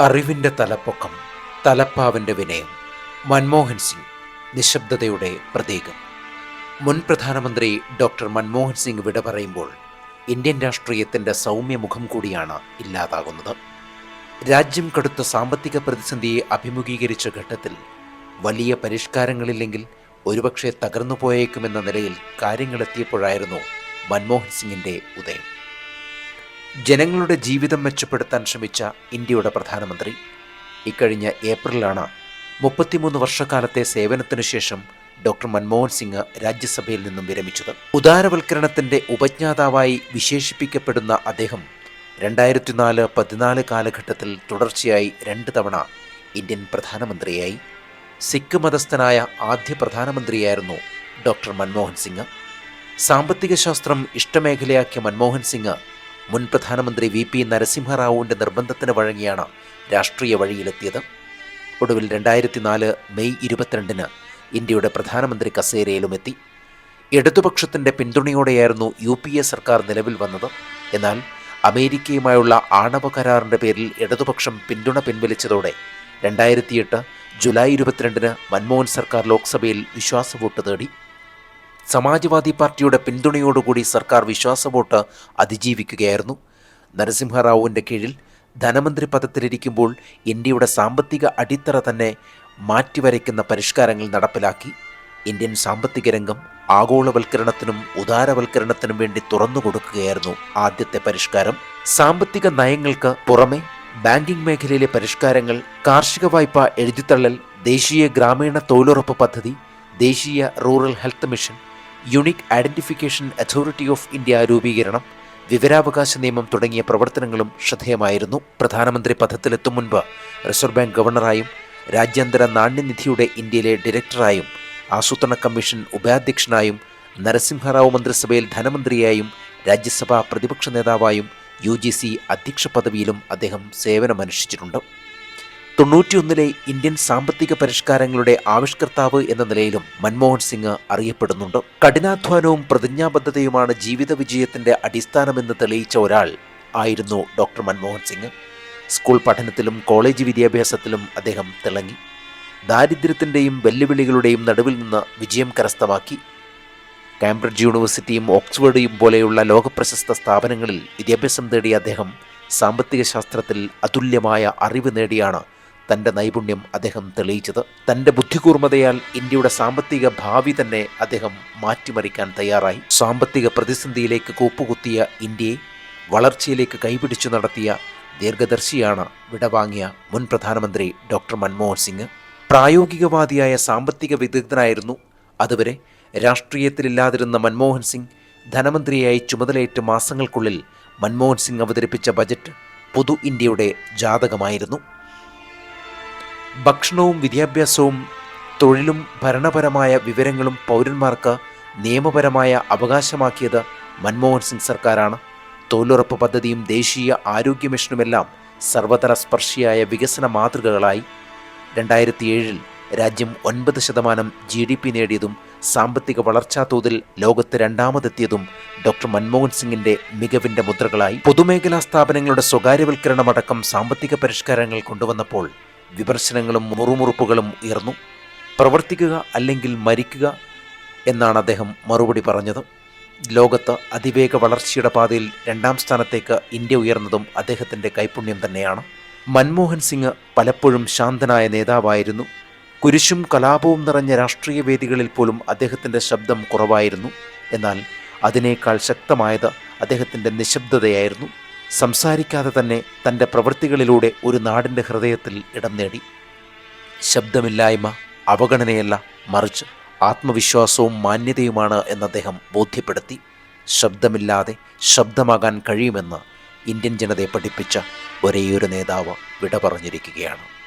അറിവിന്റെ തലപ്പൊക്കം തലപ്പാവിന്റെ വിനയം മൻമോഹൻ സിംഗ് നിശബ്ദതയുടെ പ്രതീകം. മുൻ പ്രധാനമന്ത്രി ഡോക്ടർ മൻമോഹൻ സിംഗ് വിട പറയുമ്പോൾ ഇന്ത്യൻ രാഷ്ട്രീയത്തിന്റെ സൗമ്യമുഖം കൂടിയാണ് ഇല്ലാതാകുന്നത്. രാജ്യം കടുത്ത സാമ്പത്തിക പ്രതിസന്ധിയെ അഭിമുഖീകരിച്ച ഘട്ടത്തിൽ വലിയ പരിഷ്കാരങ്ങളില്ലെങ്കിൽ ഒരുപക്ഷെ തകർന്നു പോയേക്കുമെന്ന നിലയിൽ കാര്യങ്ങളെത്തിയപ്പോഴായിരുന്നു മൻമോഹൻ സിംഗിന്റെ ഉദയം. ജനങ്ങളുടെ ജീവിതം മെച്ചപ്പെടുത്താൻ ശ്രമിച്ച ഇന്ത്യയുടെ പ്രധാനമന്ത്രി. ഇക്കഴിഞ്ഞ ഏപ്രിലാണ് മുപ്പത്തിമൂന്ന് വർഷക്കാലത്തെ സേവനത്തിനു ശേഷം ഡോക്ടർ മൻമോഹൻ സിംഗ് രാജ്യസഭയിൽ നിന്നും വിരമിച്ചത്. ഉദാരവൽക്കരണത്തിന്റെ ഉപജ്ഞാതാവായി വിശേഷിപ്പിക്കപ്പെടുന്ന അദ്ദേഹം രണ്ടായിരത്തി നാല് പതിനാല് കാലഘട്ടത്തിൽ തുടർച്ചയായി രണ്ട് തവണ ഇന്ത്യൻ പ്രധാനമന്ത്രിയായി. സിഖ് മതസ്ഥനായ ആദ്യ പ്രധാനമന്ത്രിയായിരുന്നു ഡോക്ടർ മൻമോഹൻ സിംഗ്. സാമ്പത്തിക ശാസ്ത്രം ഇഷ്ടമേഖലയാക്കിയ മൻമോഹൻ സിംഗ് മുൻ പ്രധാനമന്ത്രി വി പി നരസിംഹറാവുവിന്റെ നിർബന്ധത്തിന് വഴങ്ങിയാണ് രാഷ്ട്രീയ വഴിയിലെത്തിയത്. ഒടുവിൽ രണ്ടായിരത്തി നാല് മെയ് ഇരുപത്തിരണ്ടിന് ഇന്ത്യയുടെ പ്രധാനമന്ത്രി കസേരയിലും എത്തി. ഇടതുപക്ഷത്തിന്റെ പിന്തുണയോടെയായിരുന്നു യു പി എ സർക്കാർ നിലവിൽ വന്നത്. എന്നാൽ അമേരിക്കയുമായുള്ള ആണവ കരാറിന്റെ പേരിൽ ഇടതുപക്ഷം പിന്തുണ പിൻവലിച്ചതോടെ രണ്ടായിരത്തിയെട്ട് ജൂലൈ ഇരുപത്തിരണ്ടിന് മൻമോഹൻ സർക്കാർ ലോക്സഭയിൽ വിശ്വാസ വോട്ട് തേടി. സമാജ്വാദി പാർട്ടിയുടെ പിന്തുണയോടുകൂടി സർക്കാർ വിശ്വാസ വോട്ട് അതിജീവിക്കുകയായിരുന്നു. നരസിംഹറാവുവിന്റെ കീഴിൽ ധനമന്ത്രി പദത്തിലിരിക്കുമ്പോൾ ഇന്ത്യയുടെ സാമ്പത്തിക അടിത്തറ തന്നെ മാറ്റിവരയ്ക്കുന്ന പരിഷ്കാരങ്ങൾ നടപ്പിലാക്കി. ഇന്ത്യൻ സാമ്പത്തിക രംഗം ആഗോളവൽക്കരണത്തിനും ഉദാരവൽക്കരണത്തിനും വേണ്ടി തുറന്നു കൊടുക്കുകയായിരുന്നു ആദ്യത്തെ പരിഷ്കാരം. സാമ്പത്തിക നയങ്ങൾക്ക് പുറമെ ബാങ്കിംഗ് മേഖലയിലെ പരിഷ്കാരങ്ങൾ കാർഷിക വായ്പ എഴുതിത്തള്ളൽ ദേശീയ ഗ്രാമീണ തൊഴിലുറപ്പ് പദ്ധതി ദേശീയ rural health mission unique identification authority of India രൂപീകരണം വിവരാവകാശ നിയമം തുടങ്ങിയ പ്രവർത്തനങ്ങളും ശ്രദ്ധേയമായിരുന്നു. പ്രധാനമന്ത്രി പദത്തിലെത്തും മുൻപ് റിസർവ് ബാങ്ക് ഗവർണറായും രാജ്യാന്തര നാണ്യനിധിയുടെ ഇന്ത്യയിലെ ഡയറക്ടറായും ആസൂത്രണ കമ്മീഷൻ ഉപാധ്യക്ഷനായും നരസിംഹറാവു മന്ത്രിസഭയിൽ ധനമന്ത്രിയായും രാജ്യസഭാ പ്രതിപക്ഷ നേതാവായും യു ജി സി അധ്യക്ഷ പദവിയിലും അദ്ദേഹം സേവനമനുഷ്ഠിച്ചിട്ടുണ്ട്. തൊണ്ണൂറ്റിയൊന്നിലെ ഇന്ത്യൻ സാമ്പത്തിക പരിഷ്കാരങ്ങളുടെ ആവിഷ്കർത്താവ് എന്ന നിലയിലും മൻമോഹൻ സിംഗ് അറിയപ്പെടുന്നുണ്ട്. കഠിനാധ്വാനവും പ്രതിജ്ഞാബദ്ധതയുമാണ് ജീവിത വിജയത്തിന്റെ അടിസ്ഥാനമെന്ന് തെളിയിച്ച ഒരാൾ ആയിരുന്നു ഡോക്ടർ മൻമോഹൻ സിംഗ്. സ്കൂൾ പഠനത്തിലും കോളേജ് വിദ്യാഭ്യാസത്തിലും അദ്ദേഹം തിളങ്ങി. ദാരിദ്ര്യത്തിന്റെയും വെല്ലുവിളികളുടെയും നടുവിൽ നിന്ന് വിജയം കരസ്ഥമാക്കി. കാംബ്രിഡ്ജ് യൂണിവേഴ്സിറ്റിയും ഓക്സ്ഫോർഡും പോലെയുള്ള ലോകപ്രശസ്ത സ്ഥാപനങ്ങളിൽ വിദ്യാഭ്യാസം തേടിയ അദ്ദേഹം സാമ്പത്തിക ശാസ്ത്രത്തിൽ അതുല്യമായ അറിവ് നേടിയാണ് തന്റെ നൈപുണ്യം അദ്ദേഹം തെളിയിച്ചത്. തന്റെ ബുദ്ധികൂർമ്മതയാൽ ഇന്ത്യയുടെ സാമ്പത്തിക ഭാവി തന്നെ അദ്ദേഹം മാറ്റിമറിക്കാൻ തയ്യാറായി. സാമ്പത്തിക പ്രതിസന്ധിയിലേക്ക് കൂപ്പുകുത്തിയ ഇന്ത്യയെ വളർച്ചയിലേക്ക് കൈപിടിച്ചു നടത്തിയ ദീർഘദർശിയാണ് വിടവാങ്ങിയ മുൻ പ്രധാനമന്ത്രി ഡോക്ടർ മൻമോഹൻ സിംഗ്. പ്രായോഗികവാദിയായ സാമ്പത്തിക വിദഗ്ധനായിരുന്നു. അതുവരെ രാഷ്ട്രീയത്തിലില്ലാതിരുന്ന മൻമോഹൻ സിംഗ് ധനമന്ത്രിയായി ചുമതലയേറ്റ മാസങ്ങൾക്കുള്ളിൽ മൻമോഹൻ സിംഗ് അവതരിപ്പിച്ച ബജറ്റ് പുതു ഇന്ത്യയുടെ ജാതകമായിരുന്നു. ഭക്ഷണവും വിദ്യാഭ്യാസവും തൊഴിലും ഭരണപരമായ വിവരങ്ങളും പൗരന്മാർക്ക് നിയമപരമായ അവകാശമാക്കിയത് മൻമോഹൻ സിംഗ് സർക്കാരാണ്. തൊഴിലുറപ്പ് പദ്ധതിയും ദേശീയ ആരോഗ്യ മിഷനുമെല്ലാം സർവതല സ്പർശിയായ വികസന മാതൃകകളായി. രണ്ടായിരത്തി ഏഴിൽ രാജ്യം ഒൻപത് ശതമാനം ജി ഡി പി നേടിയതും സാമ്പത്തിക വളർച്ചാ തോതിൽ ലോകത്ത് രണ്ടാമതെത്തിയതും ഡോക്ടർ മൻമോഹൻ സിംഗിന്റെ മികവിന്റെ മുദ്രകളായി. പൊതുമേഖലാ സ്ഥാപനങ്ങളുടെ സ്വകാര്യവൽക്കരണമടക്കം സാമ്പത്തിക പരിഷ്കാരങ്ങൾ കൊണ്ടുവന്നപ്പോൾ വിമർശനങ്ങളും മുറുമുറുപ്പുകളും ഉയർന്നു. പ്രവർത്തിക്കുക അല്ലെങ്കിൽ മരിക്കുക എന്നാണ് അദ്ദേഹം മറുപടി പറഞ്ഞത്. ലോകത്ത് അതിവേഗ വളർച്ചയുടെ പാതയിൽ രണ്ടാം സ്ഥാനത്തേക്ക് ഇന്ത്യ ഉയർന്നതും അദ്ദേഹത്തിന്റെ കൈപുണ്യം തന്നെയാണ്. മൻമോഹൻ സിംഗ് പലപ്പോഴും ശാന്തനായ നേതാവായിരുന്നു. കുരിശും കലാപവും നിറഞ്ഞ രാഷ്ട്രീയ വേദികളിൽ പോലും അദ്ദേഹത്തിന്റെ ശബ്ദം കുറവായിരുന്നു. എന്നാൽ അതിനേക്കാൾ ശക്തമായത് അദ്ദേഹത്തിന്റെ നിശബ്ദതയായിരുന്നു. സംസാരിക്കാതെ തന്നെ തന്റെ പ്രവൃത്തികളിലൂടെ ഒരു നാടിന്റെ ഹൃദയത്തിൽ ഇടം നേടി. ശബ്ദമില്ലായ്മ അവഗണനയല്ല മറിച്ച് ആത്മവിശ്വാസവും മാന്യതയുമാണ് എന്ന് അദ്ദേഹം ബോധ്യപ്പെടുത്തി. ശബ്ദമില്ലാതെ ശബ്ദമാകാൻ കഴിയുമെന്ന് ഇന്ത്യൻ ജനതയെ പഠിപ്പിച്ച ഒരേയൊരു നേതാവ് വിട പറഞ്ഞിരിക്കുകയാണ്